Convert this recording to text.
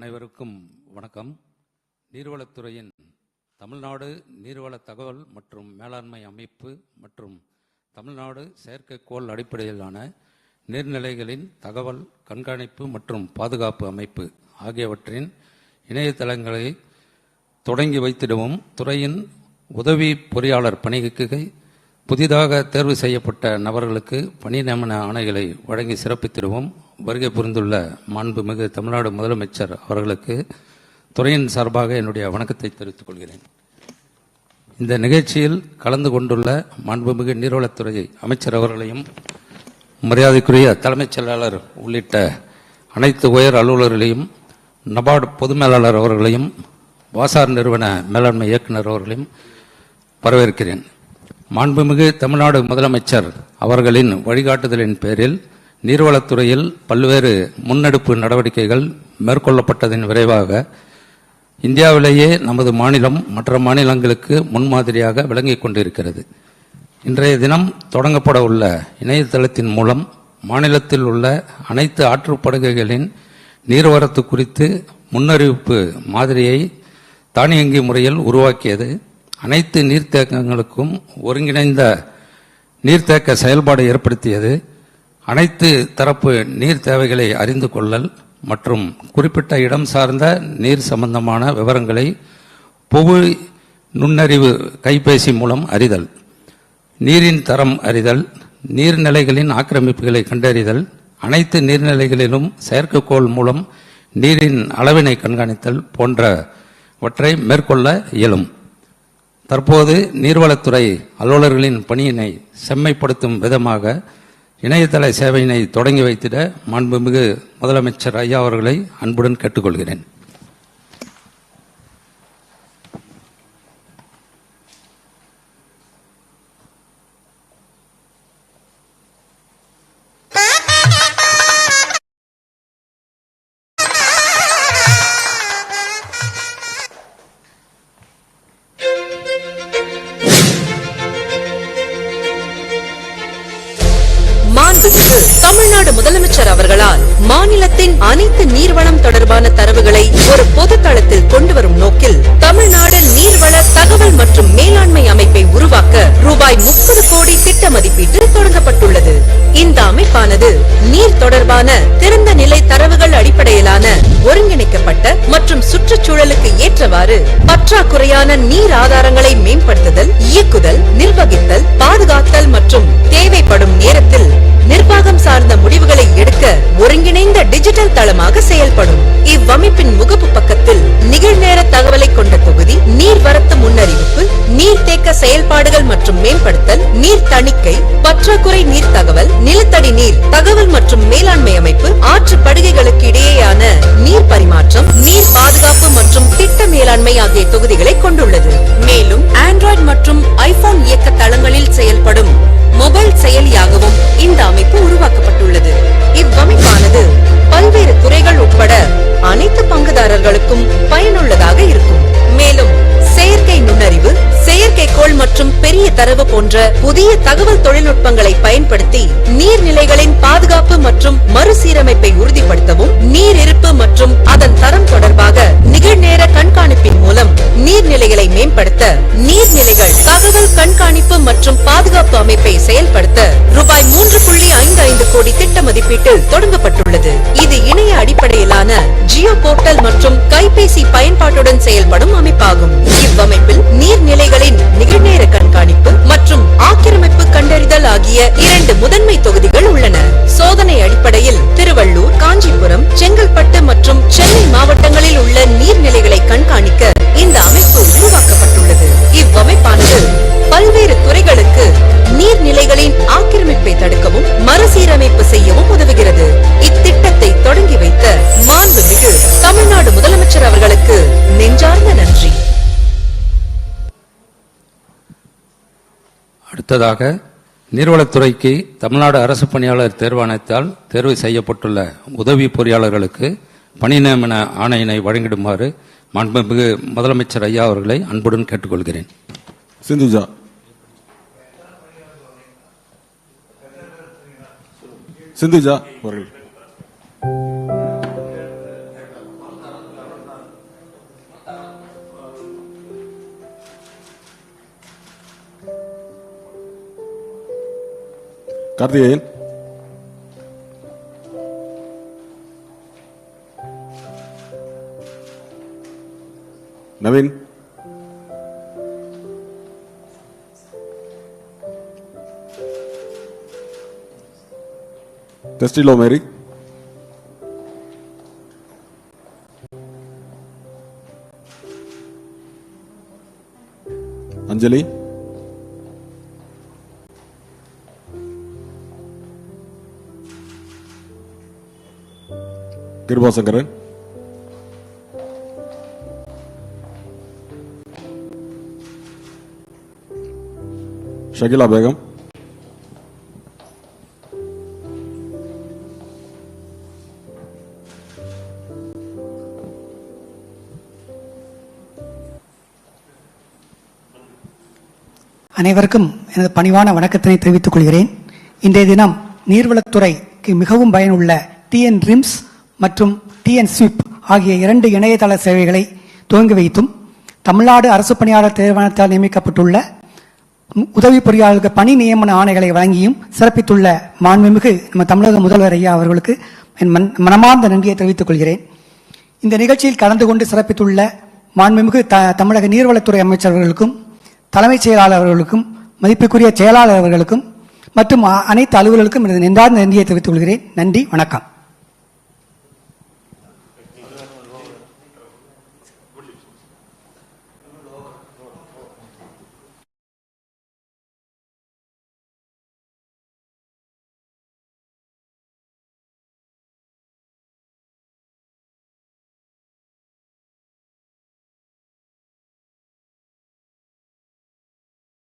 அனைவருக்கும் வணக்கம். நீர்வளத்துறையின் தமிழ்நாடு நீர்வள தகவல் மற்றும் மேலாண்மை அமைப்பு மற்றும் தமிழ்நாடு செயற்கைக்கோள் அடிப்படையிலான நீர்நிலைகளின் தகவல் கண்காணிப்பு மற்றும் பாதுகாப்பு அமைப்பு ஆகியவற்றின் இணையதளங்களை தொடங்கி வைத்திடவும். துறையின் உதவி பொறியாளர் பணிக்கு புதிதாக தேர்வு செய்யப்பட்ட நபர்களுக்கு பணி நியமன ஆணைகளை வழங்கி சிறப்பித்திடவும். வருகை புரிந்துள்ள மாண்புமிகு தமிழ்நாடு முதலமைச்சர் அவர்களுக்கு துறையின் சார்பாக என்னுடைய வணக்கத்தை தெரிவித்துக் கொள்கிறேன். இந்த நிகழ்ச்சியில் கலந்து கொண்டுள்ள மாண்புமிகு நீர்வளத்துறை அமைச்சர் அவர்களையும் மரியாதைக்குரிய தலைமைச் செயலாளர் உள்ளிட்ட அனைத்து உயர் அலுவலர்களையும் நபார்டு பொது மேலாளர் அவர்களையும் வாசார் நிறுவன மேலாண்மை இயக்குனர் அவர்களையும் வரவேற்கிறேன். மாண்புமிகு தமிழ்நாடு முதலமைச்சர் அவர்களின் வழிகாட்டுதலின் பேரில் நீர்வளத்துறையில் பல்வேறு முன்னெடுப்பு நடவடிக்கைகள் மேற்கொள்ளப்பட்டதின் விரைவாக இந்தியாவிலேயே நமது மாநிலம் மற்ற மாநிலங்களுக்கு முன்மாதிரியாக விளங்கிக் கொண்டிருக்கிறது. இன்றைய தினம் தொடங்கப்பட உள்ள இணையதளத்தின் மூலம் மாநிலத்தில் உள்ள அனைத்து ஆற்றுப்படுகைகளின் நீர்வரத்து குறித்து முன்னறிவிப்பு மாதிரியை தானியங்கி முறையில் உருவாக்கியது. அனைத்து நீர்த்தேக்கங்களுக்கும் ஒருங்கிணைந்த நீர்த்தேக்க செயல்பாடு ஏற்படுத்தியது. அனைத்து தரப்பு நீர் தேவைகளை அறிந்து கொள்ளல் மற்றும் குறிப்பிட்ட இடம் சார்ந்த நீர் சம்பந்தமான விவரங்களை புவி நுண்ணறிவு கைபேசி மூலம் அறிதல் நீரின் தரம் அறிதல் நீர்நிலைகளின் ஆக்கிரமிப்புகளை கண்டறிதல் அனைத்து நீர்நிலைகளிலும் செயற்கைக்கோள் மூலம் நீரின் அளவினை கண்காணித்தல் போன்றவற்றை மேற்கொள்ள இயலும். தற்போது நீர்வளத்துறை அலுவலர்களின் பணியினை செம்மைப்படுத்தும் விதமாக இணையதள சேவையினை தொடங்கி வைத்திட மாண்புமிகு முதலமைச்சர் ஐயா அவர்களை அன்புடன் கேட்டுக்கொள்கிறேன். தமிழ்நாடு முதலமைச்சர் அவர்களால் மாநிலத்தின் அனைத்து நீர்வளம் தொடர்பான தரவுகளை ஒரு பொது தளத்தில் கொண்டு வரும் நோக்கில் தமிழ்நாடு நீர்வள தகவல் மற்றும் மேலாண்மை அமைப்பை உருவாக்க ரூபாய் முப்பது கோடி திட்ட மதிப்பீட்டு தொடங்கப்பட்டுள்ளது. இந்த அமைப்பானது நீர் தொடர்பான திறந்த நிலை தரவுகள் அடிப்படையிலான ஒருங்கிணைக்கப்பட்ட மற்றும் சுற்றுச்சூழலுக்கு ஏற்றவாறு பற்றாக்குறையான நீர் ஆதாரங்களை மேம்படுத்துதல் இயக்குதல் செயல்பாடுகள் மற்றும் மேம்படுத்தல் நீர் தணிக்கை பற்றாக்குறை நீர் தகவல் நிலத்தடி நீர் தகவல் மற்றும் மேலாண்மை அமைப்பு ஆற்று படுகைகளுக்கு இடையேயான நீர் பரிமாற்றம் நீர் பாதுகாப்பு மற்றும் திட்ட மேலாண்மை ஆகிய தொகுதிகளை கொண்டுள்ளது. மேலும் ஆண்ட்ராய்டு மற்றும் ஐபோன் இயக்க தளங்களில் செயல்படும் மொபைல் செயலியாகவும் இந்த அமைப்பு உருவாக்கப்பட்டுள்ளது. இவ்வமைப்பானது பல்வேறு துறைகள் உட்பட அனைத்து பங்குதாரர்களுக்கும் பயனுள்ளதாக இருக்கும். மேலும் செயற்கை நுண்ணறிவு செயற்கைக்கோள் மற்றும் பெரிய தரவு போன்ற புதிய தகவல் தொழில்நுட்பங்களை பயன்படுத்தி நீர்நிலைகளின் பாதுகாப்பு மற்றும் மறுசீரமைப்பை உறுதிப்படுத்தவும் நீர் இருப்பு மற்றும் அதன் தரம் தொடர்பாக நிகழ்நேர கண்காணிப்பின் மூலம் நீர்நிலைகளை மேம்படுத்த நீர்நிலைகள் தகவல் கண்காணிப்பு மற்றும் பாதுகாப்பு அமைப்பை செயல்படுத்த ரூபாய் மூன்று புள்ளி ஐந்து ஐந்து கோடி திட்ட மதிப்பீட்டில் தொடங்கப்பட்டுள்ளது. இது இணைய அடிப்படையிலான ஜியோ போர்ட்டல் மற்றும் கைபேசி பயன்பாட்டுடன் செயல்படும் அமைப்பாகும். இவ்வமைப்பில் நீர்நிலைகள் நீர்நிலைகளின் நிகழ்நேர அடுத்ததாக நீர்வளத்துறைக்கு தமிழ்நாடு அரசு பணியாளர் தேர்வாணையத்தால் தேர்வு செய்யப்பட்டுள்ள உதவி பொறியாளர்களுக்கு பணி நியமன ஆணையினை வழங்கிடுமாறு மாண்புமிகு முதலமைச்சர் ஐயா அவர்களை அன்புடன் கேட்டுக்கொள்கிறேன். சிந்துஜா. சிந்துஜா அவர்கள். Cadê ele? Naveen? Testigo Mary? Anjali? கிருபாசங்கரன். Shakila Begum. அனைவருக்கும் எனது பணிவான வணக்கத்தினை தெரிவித்துக் கொள்கிறேன். இன்றைய தினம் நீர்வளத்துறைக்கு மிகவும் பயனுள்ள டிஎன் ரிம்ஸ் மற்றும் டிஎன் ஸ்விப் ஆகிய இரண்டு இணையதள சேவைகளை துவங்கி வைத்தும் தமிழ்நாடு அரசு பணியாளர் தேர்வாணத்தால் நியமிக்கப்பட்டுள்ள உதவி பொறியாளர்கள் பணி நியமன ஆணைகளை வழங்கியும் சிறப்பித்துள்ள மாண்புமிகு நம்ம தமிழக முதல்வர் ஐயா அவர்களுக்கு என் மன் மனமார்ந்த நன்றியை தெரிவித்துக் கொள்கிறேன். இந்த நிகழ்ச்சியில் கலந்து கொண்டு சிறப்பித்துள்ள மாண்புமிகு த தமிழக நீர்வளத்துறை அமைச்சர்களுக்கும் தலைமைச் செயலாளர் அவர்களுக்கும் மதிப்புக்குரிய செயலாளர் அவர்களுக்கும் மற்றும் அனைத்து அலுவலர்களுக்கும் எனது நெஞ்சார்ந்த நன்றியை தெரிவித்துக் கொள்கிறேன். நன்றி வணக்கம்.